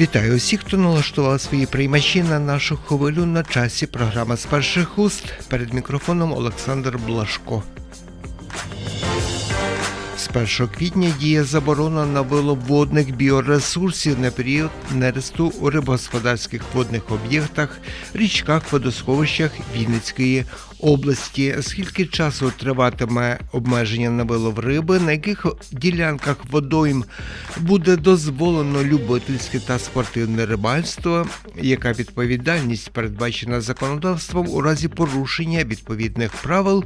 Вітаю усіх, хто налаштував свої приймачі на нашу хвилю на часі. Програма з перших уст. Перед мікрофоном Олександр Блашко. З 1 квітня діє заборона на вилов водних біоресурсів на період нересту у рибогосподарських водних об'єктах, річках, водосховищах Вінницької області. Скільки часу триватиме обмеження на вилов риби, на яких ділянках водойм буде дозволено любительське та спортивне рибальство, яка відповідальність передбачена законодавством у разі порушення відповідних правил.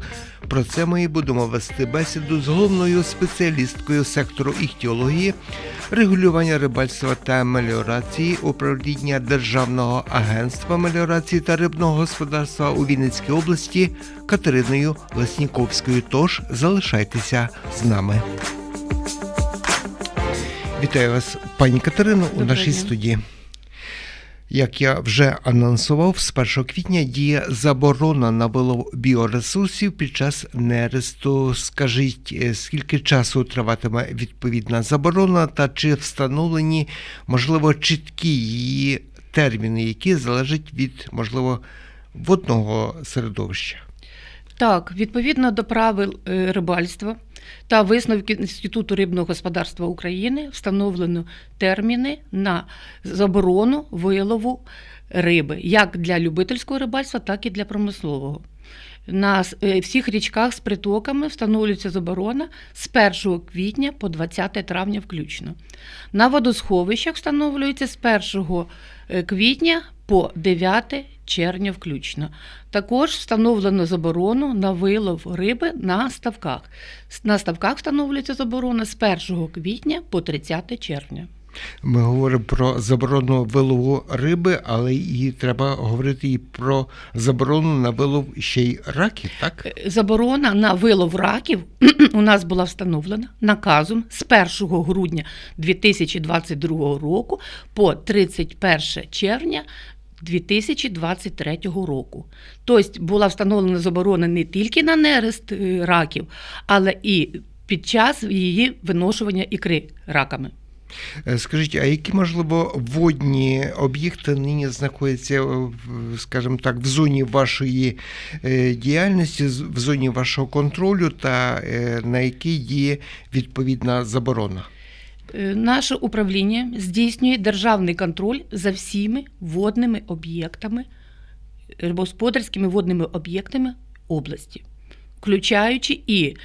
Про це ми і будемо вести бесіду з головною спеціалісткою сектору іхтіології, регулювання рибальства та меліорації управління Державного агентства меліорації та рибного господарства у Вінницькій області Катериною Лесніковською. Тож залишайтеся з нами. Вітаю вас, пані Катерино, у нашій студії. Як я вже анонсував, з 1 квітня діє заборона на вилов біоресурсів під час нересту. Скажіть, е, скільки часу триватиме відповідна заборона, та чи встановлені, можливо, чіткі її терміни, які залежать від, можливо, водного середовища? Так, відповідно до правил е, рибальства та висновків Інституту рибного господарства України встановлено терміни на заборону вилову риби як для любительського рибальства, так і для промислового. На е, всіх річках з притоками встановлюється заборона з 1 квітня по 20 травня включно. На водосховищах встановлюється з 1 е, квітня по 9 червня включно. Також встановлено заборону на вилов риби на ставках. На ставках встановлюється заборона з 1 квітня по 30 червня. Ми говоримо про заборону вилову риби, але і треба говорити і про заборону на вилов ще й раків, так? Е, Заборона на вилов раків у нас була встановлена наказом з 1 грудня 2022 року по 31 червня 2023 року. Тобто була встановлена заборона не тільки на нерест е, раків, але і під час її виношування ікри раками. Е, Скажіть, а які, можливо, водні об'єкти нині знаходяться, е, скажімо так, в зоні вашої е, діяльності, в зоні вашого контролю, та на якій діє відповідна заборона? Наше управління здійснює державний контроль за всіми водними об'єктами, рибогосподарськими водними об'єктами області, включаючи і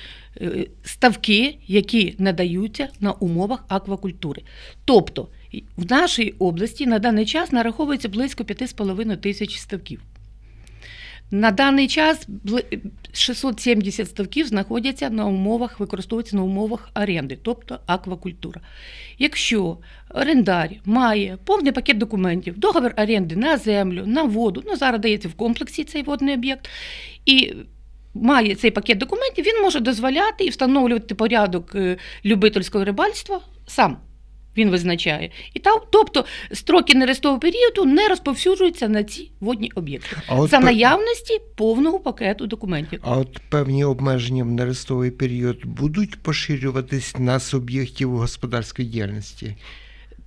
ставки, які надаються на умовах аквакультури. Тобто в нашій області на даний час нараховується близько 5,5 тисяч ставків. На даний час 670 ставків знаходяться на умовах, використовуються на умовах оренди, тобто аквакультура. Якщо орендар має повний пакет документів, договір оренди на землю, на воду, ну зараз дається в комплексі цей водний об'єкт, і має цей пакет документів, він може дозволяти і встановлювати порядок е, любительського рибальства сам. Він визначає. І там, тобто строки нерестового періоду не розповсюджуються на ці водні об'єкти А от, за наявності повного пакету документів. а от певні обмеження в нерестовий період будуть поширюватись на суб'єктів господарської діяльності?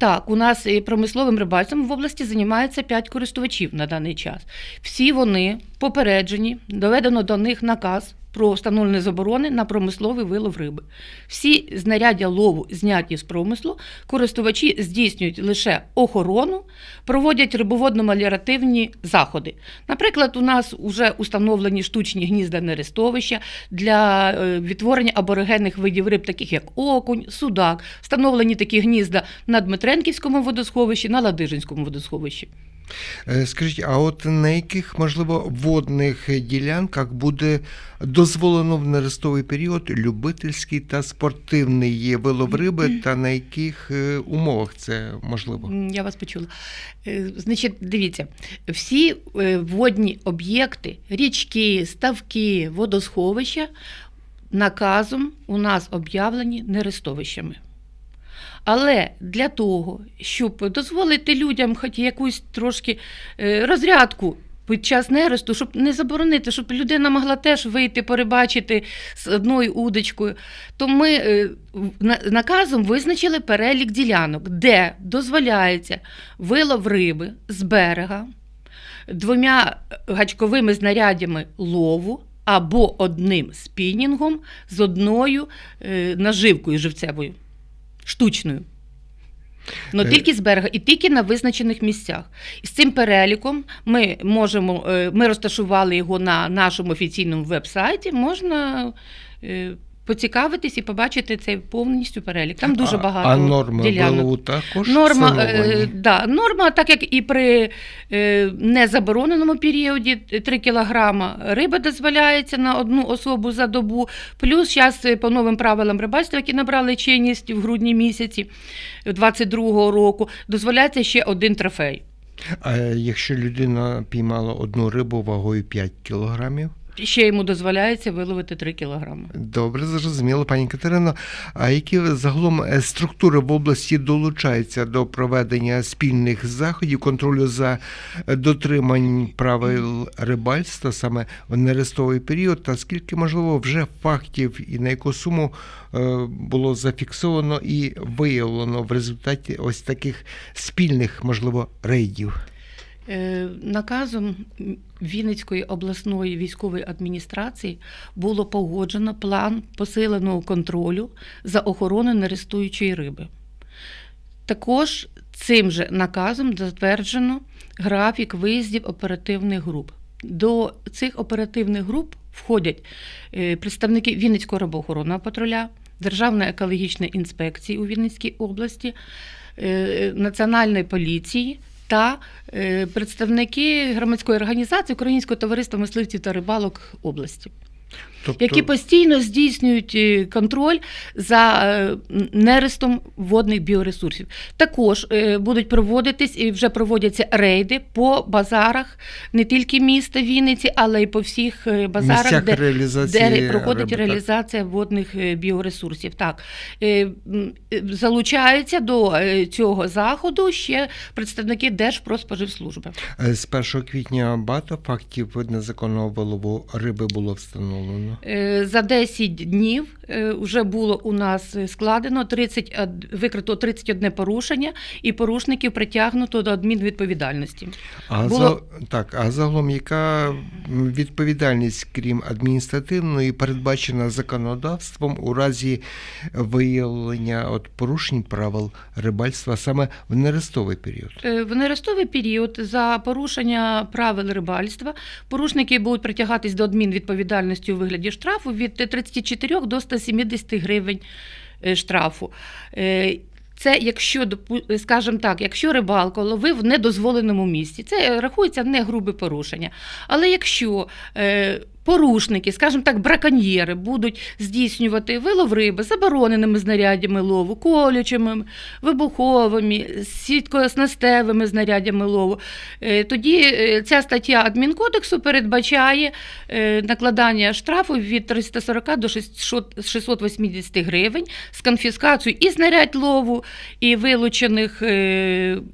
Так, у нас промисловим рибальством в області займається 5 користувачів на даний час. Всі вони попереджені, доведено до них наказ про встановлення заборони на промисловий вилов риби. Всі знаряддя лову зняті з промислу, користувачі здійснюють лише охорону, проводять рибоводно-маліративні заходи. Наприклад, у нас вже установлені штучні гнізда нерестовища для е, відтворення аборигенних видів риб, таких як окунь, судак. Встановлені такі гнізда на Дмитренківському водосховищі, на Ладижинському водосховищі. Е, Скажіть, а от на яких, можливо, водних ділянках буде дозволено в нерестовий період любительський та спортивний вилов риби, та на яких е, умовах це можливо? Я вас почула. Е, Значить, дивіться, всі водні об'єкти, річки, ставки, водосховища наказом у нас об'явлені нерестовищами. Але для того, щоб дозволити людям хоч якусь трошки е, розрядку під час нересту, щоб не заборонити, щоб людина могла теж вийти, перебачити з одною удочкою, то ми е, наказом визначили перелік ділянок, де дозволяється вилов риби з берега двома гачковими знарядями лову або одним спінінгом з одною е, наживкою живцевою, штучною. Ну, Е. тільки з берега і тільки на визначених місцях. І з цим переліком ми можемо, е, ми розташували його на нашому офіційному веб-сайті. Можна е, поцікавитись і побачити цей повністю перелік. Там дуже а, багато А норми ділянок. вилову також Норма, е, да, норма, так як і при е, незабороненому періоді 3 кілограма риби дозволяється на одну особу за добу. Плюс зараз по новим правилам рибальства, які набрали чинність в грудні місяці 22-го року, дозволяється ще один трофей. А якщо людина піймала одну рибу вагою 5 кілограмів? Ще йому дозволяється виловити 3 кілограми. Добре, зрозуміло, пані Катерино. А які загалом е, структури в області долучаються до проведення спільних заходів контролю за е, дотримань правил рибальства саме в нерестовий період? Та скільки можливо вже фактів і на яку суму е, було зафіксовано і виявлено в результаті ось таких спільних, можливо, рейдів? Е, Наказом Вінницької обласної військової адміністрації було погоджено план посиленого контролю за охороною нерестуючої риби. Також цим же наказом затверджено графік виїздів оперативних груп. До цих оперативних груп входять е, представники Вінницького рибоохоронного патруля, Державної екологічної інспекції у Вінницькій області, е, Національної поліції та е, представники громадської організації Українського товариства мисливців та рибалок області, Тобто, які постійно здійснюють е, контроль за е, нерестом водних біоресурсів. Також е, будуть проводитись і вже проводяться рейди по базарах не тільки міста Вінниці, але й по всіх базарах, де де проходить риби, реалізація водних біоресурсів. Так залучаються до цього заходу ще представники Держпродспоживслужби. З 1 квітня багато фактів незаконного вилову риби було встановлено. Е, За 10 днів е, вже було у нас складено 30, од- викрито 31 порушення, і порушників притягнуто до адмінвідповідальності. А Було- за так, а загалом, яка відповідальність, крім адміністративної, передбачена законодавством у разі виявлення от порушень правил рибальства саме в нерестовий період? Е, В нерестовий період за порушення правил рибальства порушники будуть притягатись до адмінвідповідальності у вигляді штрафу від 34 до 170 гривень е, штрафу. Е, Це якщо, скажімо так, якщо рибалка ловив в недозволеному місці, це рахується не грубе порушення. Але якщо е, порушники, скажімо так, браконьєри будуть здійснювати вилов риби забороненими знарядями лову, колючими, вибуховими, сіткоснастевими знарядями лову, е, тоді е, ця стаття адмінкодексу передбачає е, накладання штрафу від 340 до 680 гривень з конфіскацією і знарядь лову, і вилучених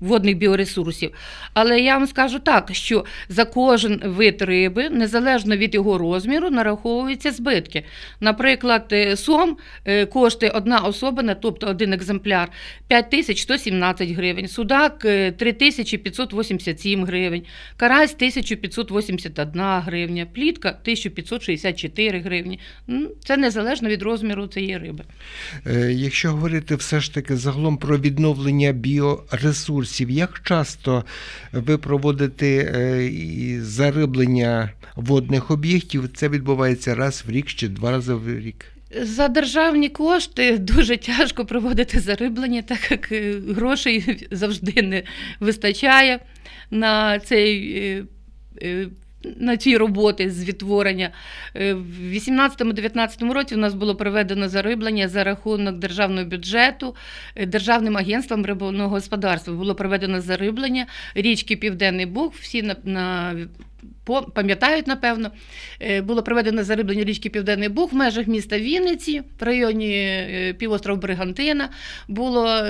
водних біоресурсів. Але я вам скажу так, що за кожен вид риби, незалежно від його розміру, нараховуються збитки. Наприклад, е, сом е, коштує одна особина, тобто один екземпляр, 5117 гривень, судак е, 3587 гривень, карась 1581 гривня, плітка 1564 гривні. Це незалежно від розміру цієї риби. Е, Якщо говорити все ж таки загалом про відновлення біоресурсів, як часто ви проводите е, зариблення водних об'єктів? Це відбувається раз в рік чи два рази в рік? За державні кошти дуже тяжко проводити зариблення, так як е, грошей завжди не вистачає на цей. На ці роботи з відтворення. Е, В 18-19 році у нас було проведено зариблення за рахунок державного бюджету, е, Державним агентством рибного господарства було проведено зариблення річки Південний Буг. Всі на, на пам'ятають, напевно, Е, було проведено зариблення річки Південний Буг в межах міста Вінниці, в районі півострова Бригантина. Було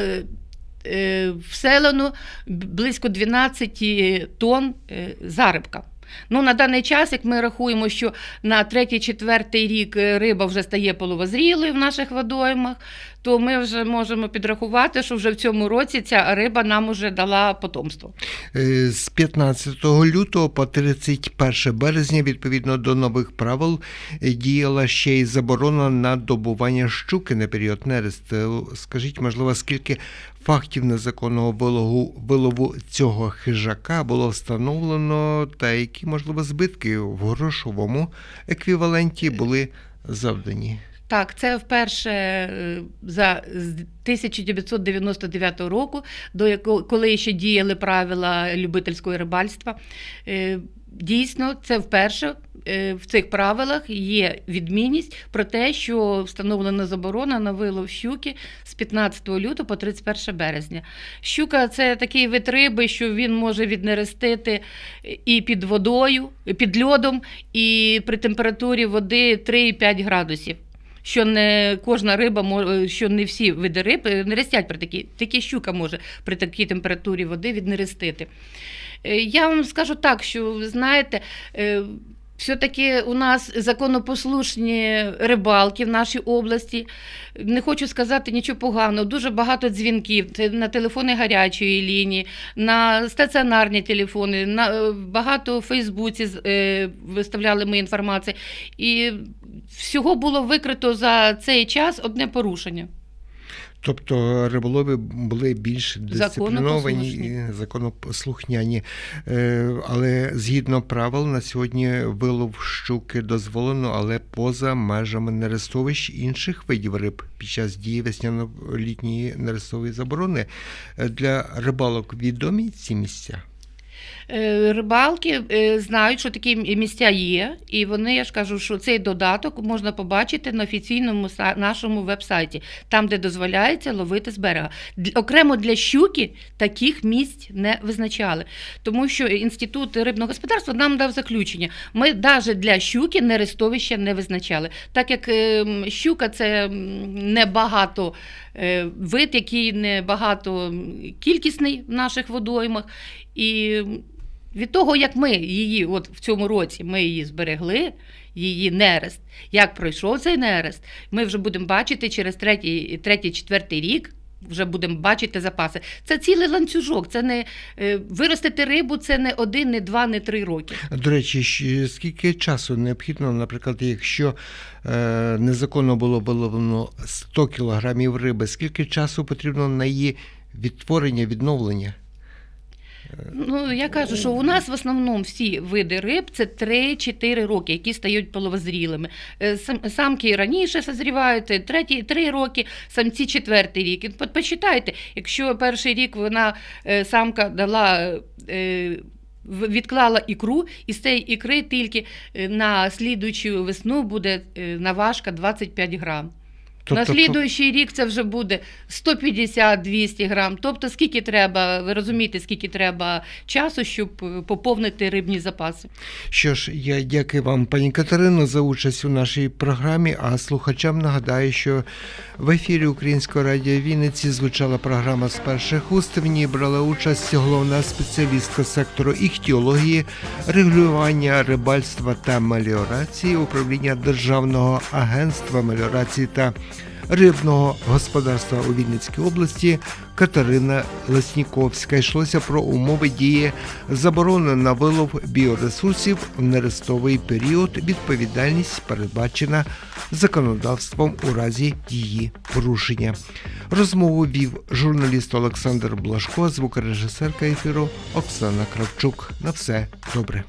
вселено близько 12 тонн зарибка. Ну, на даний час, як ми рахуємо, що на третій-четвертий рік е, риба вже стає половозрілою в наших водоймах, то ми вже можемо підрахувати, що вже в цьому році ця риба нам уже дала потомство. Е, З 15 лютого по 31 березня, відповідно до нових правил, е, діяла ще й заборона на добування щуки на період нересту. Скажіть, можливо, скільки фактів незаконного вилову, вилову цього хижака було встановлено, та які, можливо, збитки в грошовому еквіваленті були завдані? Так, це вперше е, за з 1999 року, до якого коли ще діяли правила любительського рибальства. Е, Дійсно, це вперше е, в цих правилах є відмінність про те, що встановлена заборона на вилов щуки з 15 лютого по 31 березня. Щука це такий вид риби, що він може віднерестити і під водою, під льодом, і при температурі води 3,5 градусів. Що не кожна риба може, що не всі види риб нерестять при такій, тільки щука може при такій температурі води віднерестити. Е, Я вам скажу так, що ви знаєте, е, все-таки у нас законопослушні рибалки в нашій області. Не хочу сказати нічого поганого. Дуже багато дзвінків на телефони гарячої лінії, на стаціонарні телефони, на е, багато в Фейсбуці е, виставляли ми інформацію. І всього було викрито за цей час одне порушення. Тобто риболови були більш дисципліновані Законопослушні. і законопослухняні. Е, Але згідно правил, на сьогодні вилов щуки дозволено, але поза межами нерестовищ інших видів риб під час дії весняно-літньої нерестової заборони. Е, Для рибалок відомі ці місця. Е, Рибалки е, знають, що такі місця є, і вони, я ж кажу, що цей додаток можна побачити на офіційному нашому веб-сайті, там, де дозволяється ловити з берега. Окремо для щуки таких місць не визначали, тому що інститут рибного господарства нам дав заключення. Ми навіть для щуки нерестовища не визначали, так як е, щука це небагато е, вид, який небагато кількісний в наших водоймах. І від того, як ми її, от в цьому році ми її зберегли, її нерест, як пройшов цей нерест, ми вже будемо бачити через третій, третій, четвертий рік. Вже будемо бачити запаси. Це цілий ланцюжок. Це не е, виростити рибу, це не один, не два, не три роки. До речі, скільки часу необхідно, наприклад, якщо е, незаконно було виловлено 100 кілограмів риби, скільки часу потрібно на її відтворення, відновлення? Ну я кажу, що у нас в основному всі види риб це 3-4 роки, які стають половозрілими. Е, Самки раніше созрівають, е, треті 3 роки, самці четвертий рік. Почитайте, якщо перший рік вона е, самка дала. е, Відклала ікру, і з цієї ікри тільки е, на слідуючу весну буде е, наважка 25 грам. На Тобто, слідуючий рік це вже буде 150-200 грам. Тобто, скільки треба, ви розумієте, скільки треба часу, щоб е, поповнити рибні запаси. Що ж, я дякую вам, пані Катерино, за участь у нашій програмі. А слухачам нагадаю, що в ефірі Українського радіо Вінниці звучала програма з перших уст. В ній брала участь головна спеціалістка сектору іхтіології, регулювання рибальства та меліорації управління Державного агентства меліорації та рибного господарства у Вінницькій області Катерина Лесніковська. Йшлося про умови дії заборони на вилов біоресурсів в нерестовий період. Відповідальність передбачена законодавством у разі її порушення. Розмову вів журналіст Олександр Блашко, звукорежисерка ефіру Оксана Кравчук. На все добре.